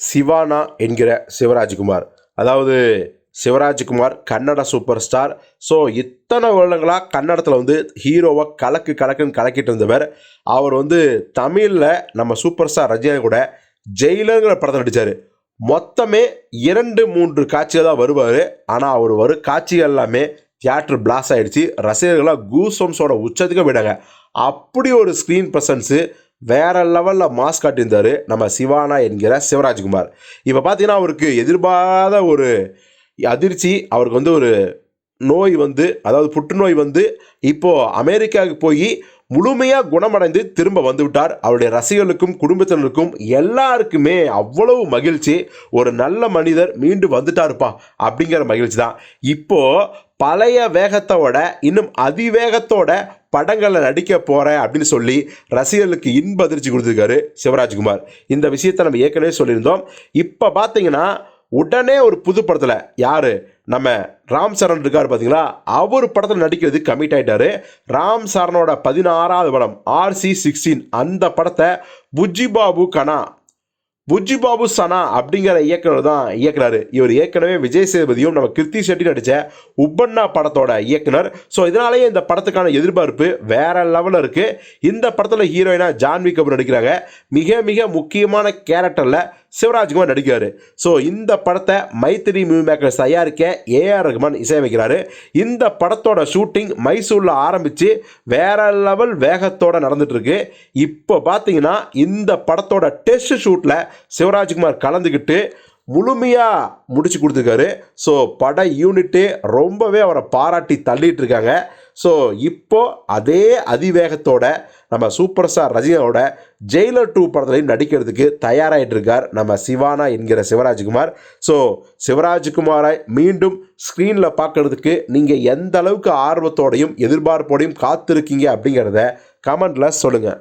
சிவானா என்கிற சிவராஜ்குமார். அதாவது Shivarajkumar Kannada super star. So இத்தனை வருடங்களாக கன்னடத்தில் வந்து ஹீரோவை கலக்கு கலக்குன்னு கலக்கிட்டு இருந்தவர். அவர் வந்து தமிழில் நம்ம சூப்பர் ஸ்டார் ரஜினி கூட ஜெயிலருங்கிற படத்தை நடித்தார் மொத்தமே இரண்டு மூன்று காட்சிகள் தான் வருவார். ஆனால் அவர் வரும் காட்சிகள் எல்லாமே தியேட்டர் பிளாஸ் ஆகிடுச்சு ரசிகர்களாக கூசம்ஸோட உச்சத்துக்கு விடாங்க அப்படி ஒரு ஸ்க்ரீன் ப்ரெசன்ஸு வேற லெவலில் மாஸ் காட்டியிருந்தார் நம்ம சிவானா என்கிற சிவராஜ்குமார். இப்போ பார்த்தீங்கன்னா அவருக்கு எதிர்பாராத ஒரு அதிர்ச்சி அவருக்கு வந்து ஒரு நோய் வந்து அதாவது புற்றுநோய் வந்து இப்போது அமெரிக்காவுக்கு போய் முழுமையாக குணமடைந்து திரும்ப வந்துவிட்டார். அவருடைய ரசிகர்களுக்கும் குடும்பத்தினருக்கும் எல்லாருக்குமே அவ்வளவு மகிழ்ச்சி. ஒரு நல்ல மனிதர் மீண்டும் வந்துட்டாருப்பா அப்படிங்கிற மகிழ்ச்சி தான் இப்போ பழைய வேகத்தோட இன்னும் அதிவேகத்தோட படங்களில் நடிக்க போகிறேன் அப்படின்னு சொல்லி ரசிகர்களுக்கு இன்ப அதிர்ச்சி கொடுத்துருக்காரு சிவராஜ்குமார். இந்த விஷயத்தை நம்ம ஏற்கனவே சொல்லியிருந்தோம். இப்போ பார்த்தீங்கன்னா உடனே ஒரு புது படத்தில் யார்? நம்ம ராம் சரண் இருக்கார் பார்த்தீங்களா அவர் படத்தில் நடிக்கிறது கமிட் ஆயிட்டாரு. ராம் சரணோட பதினாறாவது படம் ஆர்சி சிக்ஸ்டீன் அந்த படத்தை புஜ்ஜி பாபு கனா புஜ்ஜி பாபு சனா அப்படிங்கிற இயக்குனர் தான் இயக்குனாரு இவர் ஏற்கனவே விஜய் சேதுபதியும் நம்ம கிருத்தி செட்டி நடித்த உப்பண்ணா படத்தோட இயக்குனர். ஸோ இதனாலேயே இந்த படத்துக்கான எதிர்பார்ப்பு வேற லெவலில் இருக்குது இந்த படத்தில் ஹீரோயினா ஜான்வி கபூர் நடிக்கிறாங்க. மிக மிக முக்கியமான கேரக்டரில் சிவராஜ்குமார் நடிக்கிறாரு. ஸோ இந்த படத்தை மைத்திரி மூவி மேக்கர்ஸ் தயாரிக்க ஏஆர் ரகுமான் இசையமைக்கிறாரு. இந்த படத்தோட ஷூட்டிங் மைசூரில் ஆரம்பித்து வேற லெவல் வேகத்தோடு நடந்துட்டுருக்கு. இப்போ பார்த்தீங்கன்னா இந்த படத்தோட டெஸ்ட் ஷூட்டில் சிவராஜ்குமார் கலந்துக்கிட்டு முழுமையாக முடிச்சு கொடுத்துருக்காரு. ஸோ பட யூனிட்டே ரொம்பவே அவரை பாராட்டி தள்ளிட்டு இருக்காங்க. ஸோ இப்போ அதே அதிவேகத்தோட நம்ம சூப்பர் ஸ்டார் ரஜினியோட ஜெயிலர் டூ படத்துலையும் நடிக்கிறதுக்கு தயாராகிட்டு இருக்கார் நம்ம சிவானா என்கிற சிவராஜ்குமார். ஸோ சிவராஜ்குமாரை மீண்டும் ஸ்க்ரீனில் பார்க்கறதுக்கு நீங்கள் எந்த அளவுக்கு ஆர்வத்தோடையும் எதிர்பார்ப்போடையும் காத்திருக்கீங்க அப்படிங்கிறத கமெண்டில் சொல்லுங்கள்